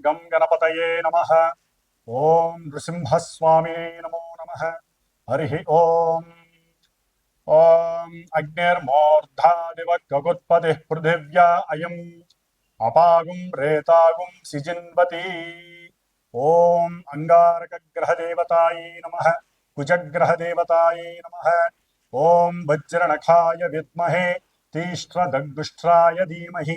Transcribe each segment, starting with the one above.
గం గణపతయే నమ ఓం నృసింహస్వామినే నమో నమ హరి ఓం ఓం అగ్నిర్మూర్ధాదివ గగుత్పతి పృథివ్యా అయం అపాగుం రేతాగుం సిజిన్వతి ఓం అంగారకగ్రహదేవతాయై నమ కుజగ్రహదేవతాయై నమ ఓం వజ్రనఖాయ విద్మహే తీష్ట్రదగ్గుష్ట్రాయ ధీమహి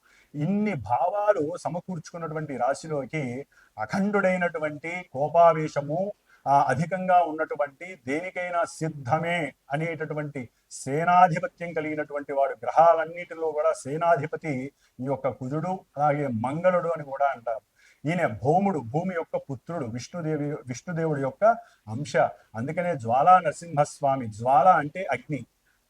ఇన్ని భావాలు సమకూర్చుకున్నటువంటి రాశిలోకి అఖండుడైనటువంటి కోపావేశము ఆ అధికంగా ఉన్నటువంటి దేనికైనా సిద్ధమే అనేటటువంటి సేనాధిపత్యం కలిగినటువంటి వాడు గ్రహాలన్నిటిలో కూడా సేనాధిపతి ఈ యొక్క కుజుడు అలాగే మంగళుడు అని కూడా అంటారు. ఈయన భౌముడు భూమి యొక్క పుత్రుడు విష్ణుదేవి విష్ణుదేవుడి యొక్క అంశ. అందుకనే జ్వాలా నరసింహస్వామి జ్వాల అంటే అగ్ని.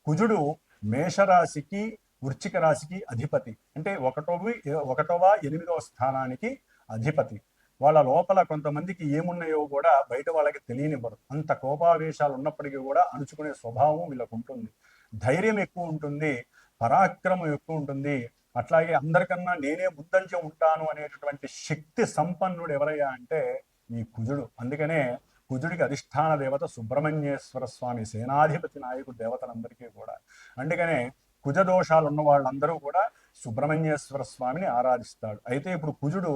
కుజుడు మేషరాశికి వృచ్చిక రాశికి అధిపతి. అంటే ఒకటోవి ఒకటవ ఎనిమిదవ స్థానానికి అధిపతి. వాళ్ళ లోపల కొంతమందికి ఏమున్నాయో కూడా బయట వాళ్ళకి తెలియనివ్వరు. అంత కోపావేశాలు ఉన్నప్పటికీ కూడా అణుచుకునే స్వభావం వీళ్ళకు ఉంటుంది. ధైర్యం ఎక్కువ ఉంటుంది పరాక్రమం ఎక్కువ ఉంటుంది. అట్లాగే అందరికన్నా నేనే ముందంజ ఉంటాను అనేటటువంటి శక్తి సంపన్నుడు ఎవరయ్యా అంటే ఈ కుజుడు. అందుకనే కుజుడికి అధిష్టాన దేవత సుబ్రహ్మణ్యేశ్వర స్వామి సేనాధిపతి నాయకుడు దేవతలందరికీ కూడా. అందుకనే కుజదోషాలు ఉన్న వాళ్ళందరూ కూడా సుబ్రహ్మణ్యేశ్వర స్వామిని ఆరాధిస్తాడు. అయితే ఇప్పుడు కుజుడు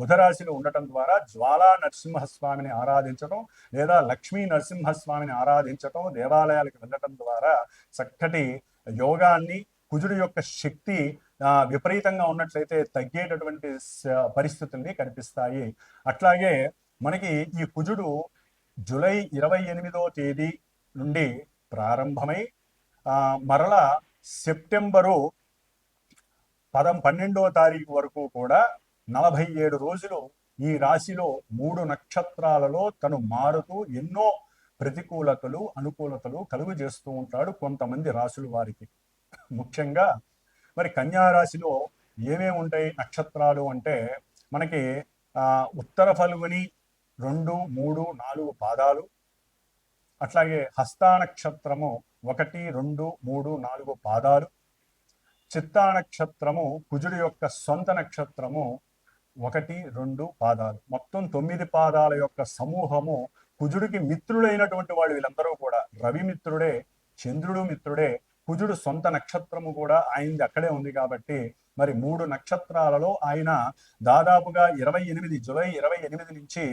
బుధరాశిలో ఉండటం ద్వారా జ్వాలా నరసింహస్వామిని ఆరాధించడం లేదా లక్ష్మీ నరసింహస్వామిని ఆరాధించటం దేవాలయాలకు వెళ్ళటం ద్వారా చక్కటి యోగాన్ని కుజుడు యొక్క శక్తి విపరీతంగా ఉన్నట్లయితే తగ్గేటటువంటి పరిస్థితుల్ని కనిపిస్తాయి. అట్లాగే మనకి ఈ కుజుడు జూలై ఇరవై ఎనిమిదో తేదీ నుండి ప్రారంభమై మరలా సెప్టెంబరు పదం పన్నెండవ తారీఖు వరకు కూడా నలభై ఏడు రోజులు ఈ రాశిలో మూడు నక్షత్రాలలో తను మారుతూ ఎన్నో ప్రతికూలతలు అనుకూలతలు కలుగు చేస్తూ ఉంటాడు కొంతమంది రాశులు వారికి. ముఖ్యంగా మరి కన్యా రాశిలో ఏమేమి ఉంటాయి నక్షత్రాలు అంటే మనకి ఉత్తర ఫల్గుని రెండు మూడు నాలుగు పాదాలు అట్లాగే హస్తా నక్షత్రము ఒకటి రెండు మూడు నాలుగు పాదాలు. చిత్తా నక్షత్రము కుజుడి యొక్క సొంత నక్షత్రము ఒకటి రెండు పాదాలు. మొత్తం తొమ్మిది పాదాల యొక్క సమూహము కుజుడికి మిత్రులైనటువంటి వాళ్ళు వీళ్ళందరూ కూడా. రవి మిత్రుడే చంద్రుడు మిత్రుడే కుజుడు సొంత నక్షత్రము కూడా ఆయనది అక్కడే ఉంది కాబట్టి మరి మూడు నక్షత్రాలలో ఆయన దాదాపుగా ఇరవై ఎనిమిది జూలై ఇరవై ఎనిమిది నుంచి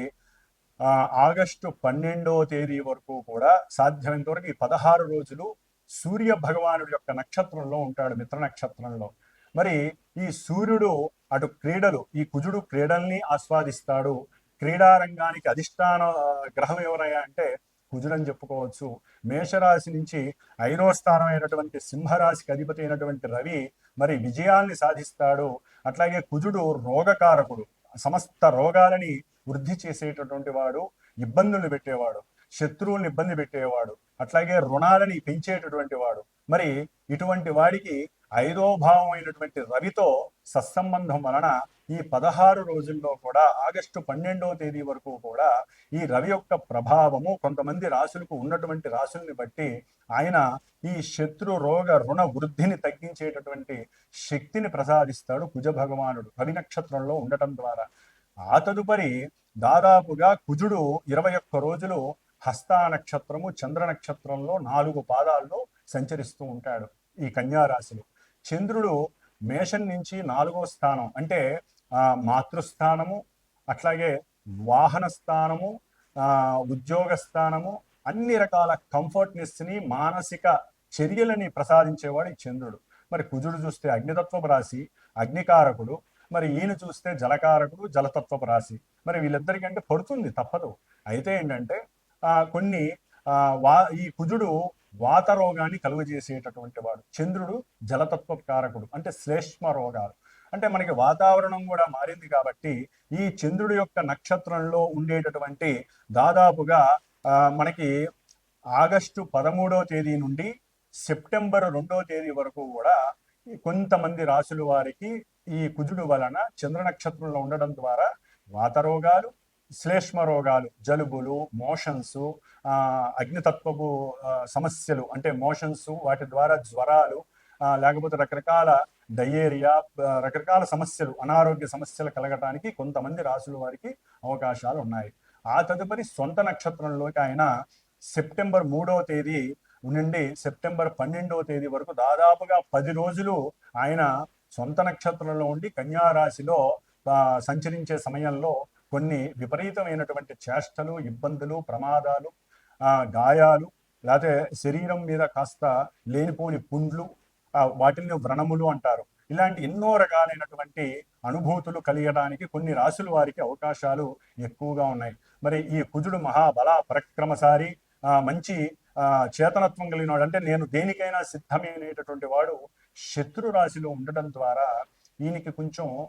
ఆగస్టు పన్నెండవ తేదీ వరకు కూడా సాధ్యమైనంత వరకు ఈ పదహారు రోజులు సూర్య భగవానుడి యొక్క నక్షత్రంలో ఉంటాడు మిత్ర నక్షత్రంలో. మరి ఈ సూర్యుడు అటు క్రీడలు ఈ కుజుడు క్రీడల్ని ఆస్వాదిస్తాడు. క్రీడారంగానికి అధిష్టాన గ్రహం ఎవరయ్యా అంటే కుజుడని చెప్పుకోవచ్చు. మేషరాశి నుంచి ఐదో స్థానం అయినటువంటి సింహరాశికి అధిపతి అయినటువంటి రవి మరి విజయాల్ని సాధిస్తాడు. అట్లాగే కుజుడు రోగకారకుడు సమస్త రోగాలని వృద్ధి చేసేటటువంటి వాడు ఇబ్బందులు పెట్టేవాడు శత్రువుల్ని ఇబ్బంది పెట్టేవాడు అట్లాగే రుణాలని పెంచేటటువంటి వాడు. మరి ఇటువంటి వాడికి ఐదో భావం అయినటువంటి రవితో సత్సంబంధం వలన ఈ పదహారు రోజుల్లో కూడా ఆగస్టు పన్నెండవ తేదీ వరకు కూడా ఈ రవి యొక్క ప్రభావము కొంతమంది రాశులకు ఉన్నటువంటి రాశుల్ని బట్టి ఆయన ఈ శత్రు రోగ రుణ వృద్ధిని తగ్గించేటటువంటి శక్తిని ప్రసాదిస్తాడు కుజ భగవానుడు రవి నక్షత్రంలో ఉండటం ద్వారా. ఆ తదుపరి దాదాపుగా కుజుడు ఇరవై ఒక్క రోజులు హస్తా నక్షత్రము చంద్ర నక్షత్రంలో నాలుగు పాదాల్లో సంచరిస్తూ ఉంటాడు ఈ కన్యారాశిలో. చంద్రుడు మేషం నుంచి నాలుగో స్థానం అంటే మాతృస్థానము అట్లాగే వాహన స్థానము ఉద్యోగ స్థానము అన్ని రకాల కంఫర్ట్నెస్ని మానసిక చర్యలని ప్రసాదించేవాడు ఈ చంద్రుడు. మరి కుజుడు చూస్తే అగ్నితత్వం రాశి అగ్నికారకుడు మరి ఈయన చూస్తే జలకారకుడు జలతత్వపు రాశి. మరి వీళ్ళిద్దరికంటే పడుతుంది తప్పదు. అయితే ఏంటంటే ఆ, కొన్ని ఆ, వా ఈ కుజుడు వాత రోగాన్ని కలుగజేసేటటువంటి వాడు. చంద్రుడు జలతత్వ కారకుడు అంటే శ్లేష్మ రోగాలు. అంటే మనకి వాతావరణం కూడా మారింది కాబట్టి ఈ చంద్రుడి యొక్క నక్షత్రంలో ఉండేటటువంటి దాదాపుగా ఆ, మనకి ఆగస్టు పదమూడవ తేదీ నుండి సెప్టెంబర్ రెండో తేదీ వరకు కూడా కొంతమంది రాసుల వారికి ఈ కుజుడు వలన చంద్ర నక్షత్రంలో ఉండడం ద్వారా వాత రోగాలు శ్లేష్మ రోగాలు జలుబులు మోషన్స్ అగ్నితత్వపు సమస్యలు అంటే మోషన్స్ వాటి ద్వారా జ్వరాలు లేకపోతే రకరకాల డయేరియా రకరకాల సమస్యలు అనారోగ్య సమస్యలు కలగటానికి కొంతమంది రాసుల వారికి అవకాశాలు ఉన్నాయి. ఆ తదుపరి సొంత నక్షత్రంలోకి ఆయన సెప్టెంబర్ మూడవ తేదీ నుండి సెప్టెంబర్ పన్నెండవ తేదీ వరకు దాదాపుగా పది రోజులు ఆయన సొంత నక్షత్రంలో ఉండి కన్యారాశిలో సంచరించే సమయంలో కొన్ని విపరీతమైనటువంటి చేష్టలు ఇబ్బందులు ప్రమాదాలు ఆ, గాయాలు లేకపోతే శరీరం మీద కాస్త లేనిపోని పుండ్లు వాటిని వ్రణములు అంటారు. ఇలాంటి ఎన్నో రకాలైనటువంటి అనుభూతులు కలిగడానికి కొన్ని రాశులు వారికి అవకాశాలు ఎక్కువగా ఉన్నాయి. మరి ఈ కుజుడు మహాబల పరక్రమసారి ఆ, మంచి ఆ, చేతనత్వం కలిగిన వాడు అంటే నేను దేనికైనా సిద్ధమైనటువంటి వాడు శత్రు రాశిలో ఉండడం ద్వారా ఈయనకి కొంచెం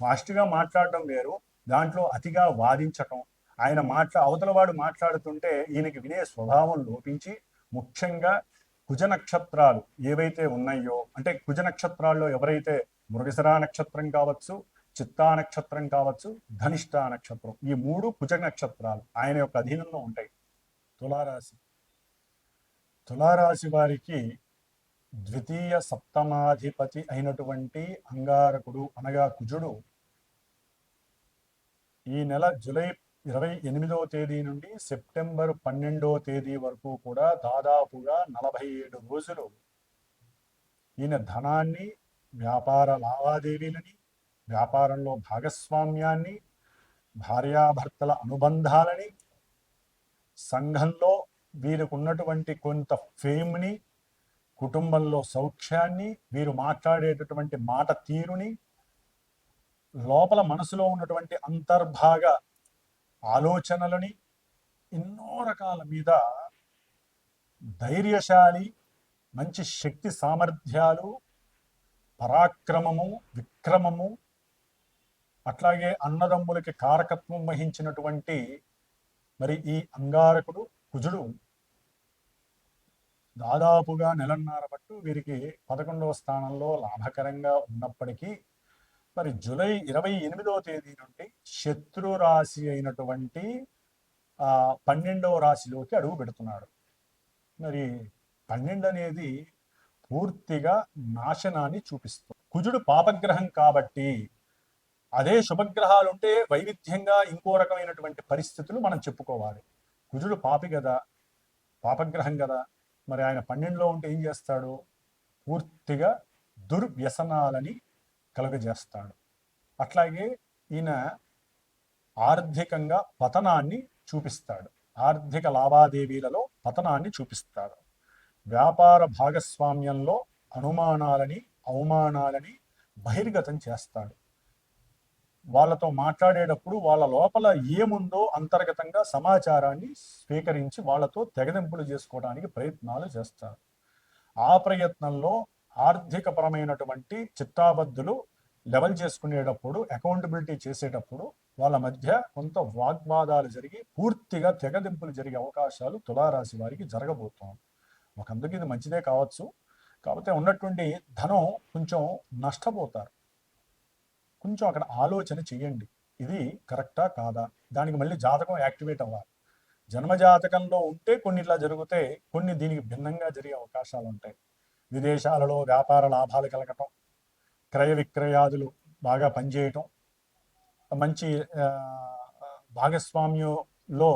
ఫాస్ట్గా మాట్లాడడం వేరు. దాంట్లో అతిగా వాదించటం. ఆయన మాట్లా అవతలవాడు మాట్లాడుతుంటే ఈయనకి వినే స్వభావం లోపించి ముఖ్యంగా కుజ నక్షత్రాలు ఏవైతే ఉన్నాయో అంటే కుజ నక్షత్రాల్లో ఎవరైతే మృగశిరా నక్షత్రం కావచ్చు చిత్తా నక్షత్రం కావచ్చు ధనిష్ట నక్షత్రం ఈ మూడు కుజ నక్షత్రాలు ఆయన యొక్క అధీనంలో ఉంటాయి. తులారాశి. తులారాశి వారికి ద్వితీయ సప్తమాధిపతి అయినటువంటి అంగారకుడు అనగా కుజుడు ఈ నెల జూలై ఇరవై ఎనిమిదవ తేదీ నుండి సెప్టెంబర్ పన్నెండవ తేదీ వరకు కూడా దాదాపుగా నలభై ఏడు రోజులు ఈయన ధనాన్ని వ్యాపార లావాదేవీలని వ్యాపారంలో భాగస్వామ్యాన్ని భార్యాభర్తల అనుబంధాలని సంఘంలో వీరికి ఉన్నటువంటి కొంత ఫేమ్ని కుటుంబంలో సౌఖ్యాన్ని వీరు మాట్లాడేటటువంటి మాట తీరుని లోపల మనసులో ఉన్నటువంటి అంతర్భాగ ఆలోచనలని ఎన్నో రకాల మీద ధైర్యశాలి మంచి శక్తి సామర్థ్యాలు పరాక్రమము విక్రమము అట్లాగే అన్నదమ్ములకి కారకత్వం వహించినటువంటి మరి ఈ అంగారకుడు కుజుడు దాదాపుగా నెలన్నర పట్టు వీరికి పదకొండవ స్థానంలో లాభకరంగా ఉన్నప్పటికీ మరి జూలై ఇరవై ఎనిమిదవ తేదీ నుండి శత్రు రాశి అయినటువంటి ఆ పన్నెండవ రాశిలోకి అడుగు పెడుతున్నాడు. మరి పన్నెండు అనేది పూర్తిగా నాశనాన్ని చూపిస్తుంది కుజుడు పాపగ్రహం కాబట్టి అదే శుభగ్రహాలు ఉంటే వైవిధ్యంగా ఇంకో రకమైనటువంటి పరిస్థితులు మనం చెప్పుకోవాలి. కుజుడు పాపి కదా పాపగ్రహం కదా మరి ఆయన పన్నెండులో ఉంటే ఏం చేస్తాడు? పూర్తిగా దుర్వ్యసనాలని కలుగజేస్తాడు. అట్లాగే ఈయన ఆర్థికంగా పతనాన్ని చూపిస్తాడు. ఆర్థిక లావాదేవీలలో పతనాన్ని చూపిస్తాడు. వ్యాపార భాగస్వామ్యంలో అనుమానాలని అవమానాలని బహిర్గతం చేస్తాడు. వాళ్ళతో మాట్లాడేటప్పుడు వాళ్ళ లోపల ఏముందో అంతర్గతంగా సమాచారాన్ని స్వీకరించి వాళ్ళతో తెగదెంపులు చేసుకోవడానికి ప్రయత్నాలు చేస్తారు. ఆ ప్రయత్నంలో ఆర్థికపరమైనటువంటి చిత్తాబద్ధులు లెవెల్ చేసుకునేటప్పుడు అకౌంటబిలిటీ చేసేటప్పుడు వాళ్ళ మధ్య కొంత వాగ్వాదాలు జరిగి పూర్తిగా తెగదింపులు జరిగే అవకాశాలు తులారాశి వారికి జరగబోతోంది. ఒకందుకు ఇది మంచిదే కావచ్చు. కాకపోతే ఉన్నటువంటి ధనం కొంచెం నష్టపోతారు. కొంచెం అక్కడ ఆలోచన చేయండి. ఇది కరెక్టా కాదా? దానికి మళ్ళీ జాతకం యాక్టివేట్ అవ్వాలి. జన్మజాతకంలో ఉంటే కొన్ని ఇట్లా జరిగితే కొన్ని దీనికి భిన్నంగా జరిగే అవకాశాలు ఉంటాయి. విదేశాలలో వ్యాపార లాభాలు కలగటం క్రయ విక్రయాదులు బాగా పనిచేయటం మంచి భాగస్వామ్యంలో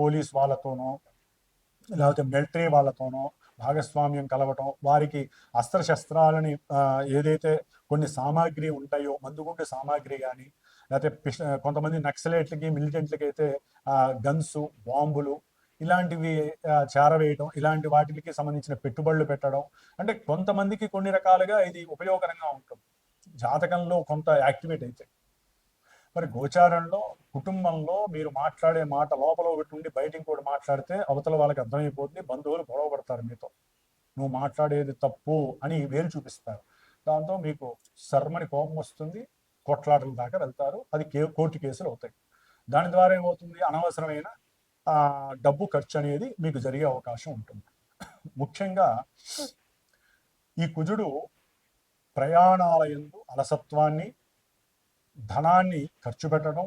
పోలీస్ వాళ్ళతోనో లేకపోతే మిలిటరీ వాళ్ళతోనో భాగస్వామ్యం కలవటం వారికి అస్త్రశస్త్రాలని ఏదైతే కొన్ని సామాగ్రి ఉంటాయో మందుగుండు సామాగ్రి కానీ లేకపోతే కొంతమంది నక్సలైట్లకి మిలిటెంట్లకి అయితే గన్స్ బాంబులు ఇలాంటివి చేరవేయటం ఇలాంటి వాటికి సంబంధించిన పెట్టుబడులు పెట్టడం అంటే కొంతమందికి కొన్ని రకాలుగా ఇది ఉపయోగకరంగా ఉంటుంది. జాతకంలో కొంత యాక్టివేట్ అయితే. మరి గోచారంలో కుటుంబంలో మీరు మాట్లాడే మాట లోపల ఒకటి ఉండి బయట ఇంకోటి మాట్లాడితే అవతల వాళ్ళకి అర్థమైపోతుంది బంధువులు గొడవ పడతారు మీతో. నువ్వు మాట్లాడేది తప్పు అని వేలు చూపిస్తారు. దాంతో మీకు శర్మని కోపం వస్తుంది కొట్లాటల దాకా వెళ్తారు అది కే కోర్టు కేసులు అవుతాయి. దాని ద్వారా ఏమవుతుంది? అనవసరమైన డబ్బు ఖర్చు అనేది మీకు జరిగే అవకాశం ఉంటుంది. ముఖ్యంగా ఈ కుజుడు ప్రయాణాల ఎందు అలసత్వాన్ని ధనాన్ని ఖర్చు పెట్టడం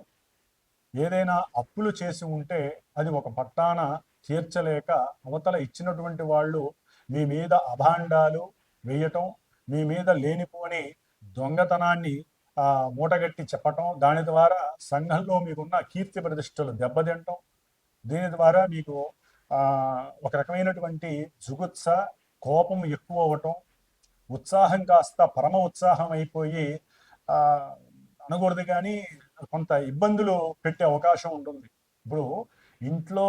ఏదైనా అప్పులు చేసి ఉంటే అది ఒక పట్టాన తీర్చలేక అవతల ఇచ్చినటువంటి వాళ్ళు మీ మీద అభాండాలు వేయటం మీ మీద లేనిపోని దొంగతనాన్ని మూటగట్టి చెప్పటం దాని ద్వారా సంఘంలో మీకున్న కీర్తి ప్రతిష్టలు దెబ్బతింటం దీని ద్వారా మీకు ఒక రకమైనటువంటి జుగుత్స కోపం ఎక్కువ అవ్వటం ఉత్సాహం కాస్త పరమ ఉత్సాహం అయిపోయి అనకూడదు కానీ కొంత ఇబ్బందులు పెట్టే అవకాశం ఉంటుంది. ఇప్పుడు ఇంట్లో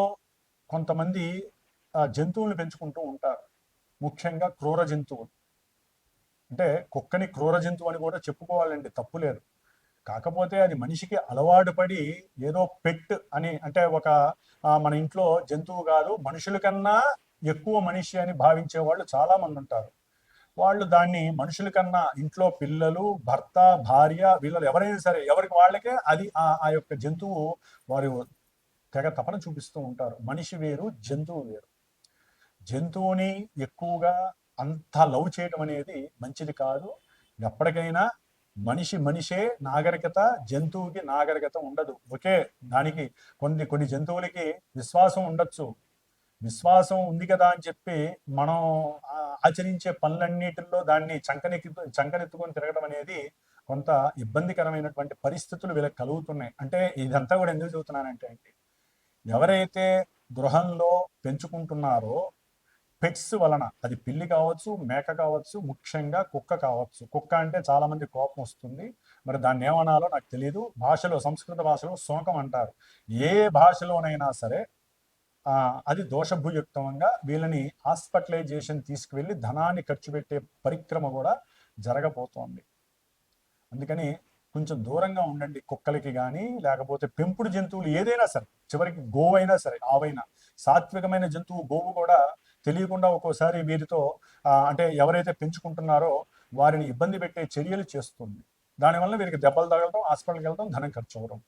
కొంతమంది జంతువులను పెంచుకుంటూ ఉంటారు. ముఖ్యంగా క్రూర జంతువులు. అంటే కుక్కని క్రూర జంతువు అని కూడా చెప్పుకోవాలండి తప్పు లేదు. కాకపోతే అది మనిషికి అలవాటు పడి ఏదో పెట్ అని అంటే ఒక మన ఇంట్లో జంతువు కాదు మనుషుల కన్నా ఎక్కువ మనిషి అని భావించే వాళ్ళు చాలా మంది ఉంటారు. వాళ్ళు దాన్ని మనుషుల కన్నా ఇంట్లో పిల్లలు భర్త భార్య వీళ్ళు ఎవరైనా సరే ఎవరికి వాళ్ళకే అది ఆ ఆ యొక్క జంతువు వారు తెగ తపన చూపిస్తూ ఉంటారు. మనిషి వేరు జంతువు వేరు. జంతువుని ఎక్కువగా అంత లవ్ చేయడం అనేది మంచిది కాదు. ఎప్పటికైనా మనిషి మనిషే నాగరికత జంతువుకి నాగరికత ఉండదు. ఒకే దానికి కొన్ని కొన్ని జంతువులకి విశ్వాసం ఉండొచ్చు. విశ్వాసం ఉంది కదా అని చెప్పి మనం ఆచరించే పనులన్నిటిలో దాన్ని చంకనెక్కి చంకనెత్తుకొని తిరగడం అనేది కొంత ఇబ్బందికరమైనటువంటి పరిస్థితులు వీళ్ళకి కలుగుతున్నాయి. అంటే ఇదంతా కూడా ఎందుకు చెబుతున్నానంటే అండి ఎవరైతే గృహంలో పెంచుకుంటున్నారో పెట్స్ వలన. అది పిల్లి కావచ్చు మేక కావచ్చు ముఖ్యంగా కుక్క కావచ్చు. కుక్క అంటే చాలా మంది కోపం వస్తుంది. మరి దాన్ని ఏమనాలో నాకు తెలియదు భాషలో సంస్కృత భాషలో శోకం అంటారు. ఏ భాషలోనైనా సరే అది దోషభూయుక్తంగా వీళ్ళని హాస్పిటలైజేషన్ తీసుకువెళ్ళి ధనాన్ని ఖర్చు పెట్టే పరిక్రమ కూడా జరగబోతోంది. అందుకని కొంచెం దూరంగా ఉండండి కుక్కలకి కానీ లేకపోతే పెంపుడు జంతువులు ఏదైనా సరే చివరికి గోవైనా సరే ఆవైనా సాత్వికమైన జంతువు గోవు కూడా తెలియకుండా ఒక్కోసారి వీరితో అంటే ఎవరైతే పెంచుకుంటున్నారో వారిని ఇబ్బంది పెట్టే చర్యలు చేస్తుంది. దానివల్ల వీరికి దెబ్బలు తగలడం హాస్పిటల్కి వెళ్ళడం ధనం ఖర్చు అవ్వడం.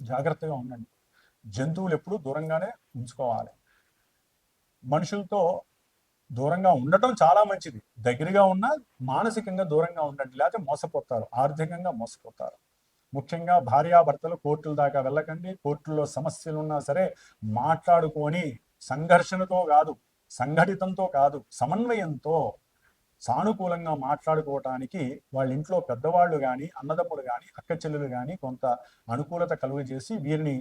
జాగ్రత్తగా ఉండండి. జంతువులు ఎప్పుడూ దూరంగానే ఉంచుకోవాలి. మనుషులతో దూరంగా ఉండటం చాలా మంచిది. దగ్గరగా ఉన్నా మానసికంగా దూరంగా ఉండండి. లేకపోతే మోసపోతారు. ఆర్థికంగా మోసపోతారు. ముఖ్యంగా భార్యాభర్తలు కోర్టుల దాకా వెళ్ళకండి. కోర్టుల్లో సమస్యలు ఉన్నా సరే మాట్లాడుకొని సంఘర్షణతో కాదు సంఘటితంతో కాదు సమన్వయంతో సానుకూలంగా మాట్లాడుకోవటానికి వాళ్ళ ఇంట్లో పెద్దవాళ్ళు కానీ అన్నదమ్ములు కానీ అక్క చెల్లెలు కానీ కొంత అనుకూలత కలుగజేసి వీరిని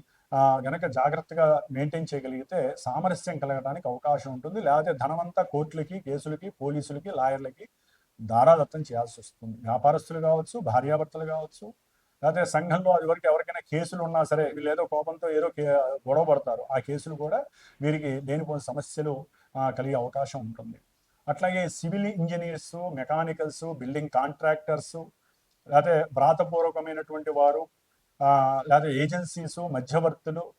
గనక జాగ్రత్తగా మెయింటైన్ చేయగలిగితే సామరస్యం కలగడానికి అవకాశం ఉంటుంది. లేకపోతే ధనమంతా కోర్టులకి కేసులకి పోలీసులకి లాయర్లకి దారాదత్తం చేయాల్సి వస్తుంది. వ్యాపారస్తులు కావచ్చు భార్యాభర్తలు కావచ్చు లేకపోతే సంఘంలో అది వరకు ఎవరికైనా కేసులు ఉన్నా సరే వీళ్ళు ఏదో కోపంతో ఏదో కే- గొడవ పడతారు. ఆ కేసులు కూడా వీరికి లేనిపోని సమస్యలు కలిగే అవకాశం ఉంటుంది. అట్లాగే civil engineers mechanicals building contractors లేకపోతే వ్రాతపూర్వకమైనటువంటి వారు లేకపోతే ఏజెన్సీస్ మధ్యవర్తులు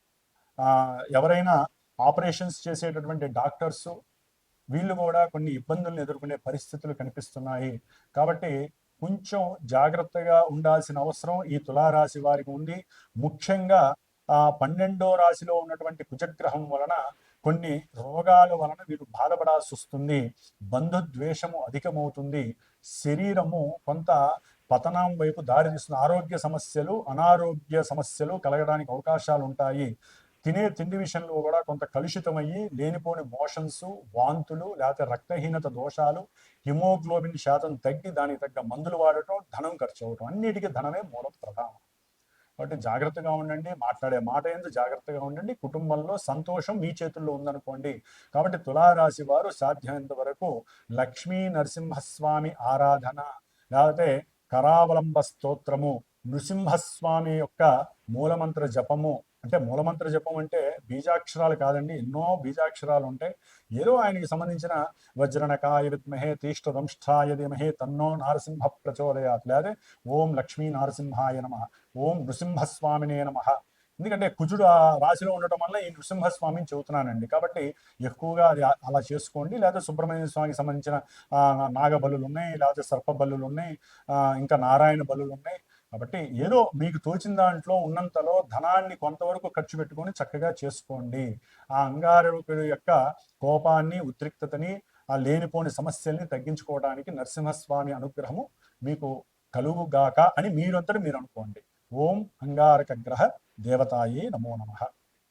ఎవరైనా ఆపరేషన్స్ చేసేటటువంటి డాక్టర్స్ వీళ్ళు కూడా కొన్ని ఇబ్బందులను ఎదుర్కొనే పరిస్థితులు కనిపిస్తున్నాయి. కాబట్టి కొంచెం జాగ్రత్తగా ఉండాల్సిన అవసరం ఈ తులారాశి వారికి ఉంది. ముఖ్యంగా ఆ పన్నెండో రాశిలో ఉన్నటువంటి కుజగ్రహం వలన కొన్ని రోగాల వలన వీరు బాధపడాల్సి వస్తుంది. బంధుద్వేషము అధికమవుతుంది. శరీరము కొంత పతనం వైపు దారితీస్తుంది ఆరోగ్య సమస్యలు అనారోగ్య సమస్యలు కలగడానికి అవకాశాలు ఉంటాయి తినే తిండి విషయంలో కూడా కొంత కలుషితమయ్యి లేనిపోని మోషన్స్ వాంతులు లేకపోతే రక్తహీనత దోషాలు హిమోగ్లోబిన్ శాతం తగ్గి దానికి తగ్గ మందులు వాడటం ధనం ఖర్చు అవటం అన్నిటికీ ధనమే మూల ప్రధానం. కాబట్టి జాగ్రత్తగా ఉండండి మాట్లాడే మాట ఎందు జాగ్రత్తగా ఉండండి కుటుంబంలో సంతోషం మీ చేతుల్లో ఉందనుకోండి. కాబట్టి తులారాశి వారు సాధ్యమైనంత వరకు లక్ష్మీ నరసింహస్వామి ఆరాధన లేకపోతే కరావలంబ స్తోత్రము నృసింహస్వామి యొక్క మూలమంత్ర జపము అంటే మూలమంత్ర జపం అంటే బీజాక్షరాలు కాదండి ఎన్నో బీజాక్షరాలు ఉంటాయి. ఏదో ఆయనకి సంబంధించిన వజ్రనకాయ విద్మహే దంష్ఠాయది ధీమహే తన్నో నారసింహ ప్రచోదయాత్. లేదా ఓం లక్ష్మీ నారసింహాయ నమ ఓం నృసింహస్వామినే నమ. ఎందుకంటే కుజుడు ఆ రాశిలో ఉండటం వల్ల ఈ నృసింహస్వామిని చెబుతున్నానండి. కాబట్టి ఎక్కువగా అది అలా చేసుకోండి. లేదా సుబ్రహ్మణ్య స్వామికి సంబంధించిన ఆ, నాగ ఉన్నాయి లేకపోతే సర్ప బలులు ఉన్నాయి ఇంకా నారాయణ బలులు ఉన్నాయి. కాబట్టి ఏదో మీకు తోచిన దాంట్లో ఉన్నంతలో ధనాన్ని కొంతవరకు ఖర్చు పెట్టుకొని చక్కగా చేసుకోండి. ఆ అంగారకుడి యొక్క కోపాన్ని ఉద్రిక్తతని ఆ లేనిపోని సమస్యల్ని తగ్గించుకోవడానికి నరసింహస్వామి అనుగ్రహము మీకు కలుగుగాక అని మీరంతటి మీరు అనుకోండి. ఓం అంగారక గ్రహ దేవతాయే నమో నమ.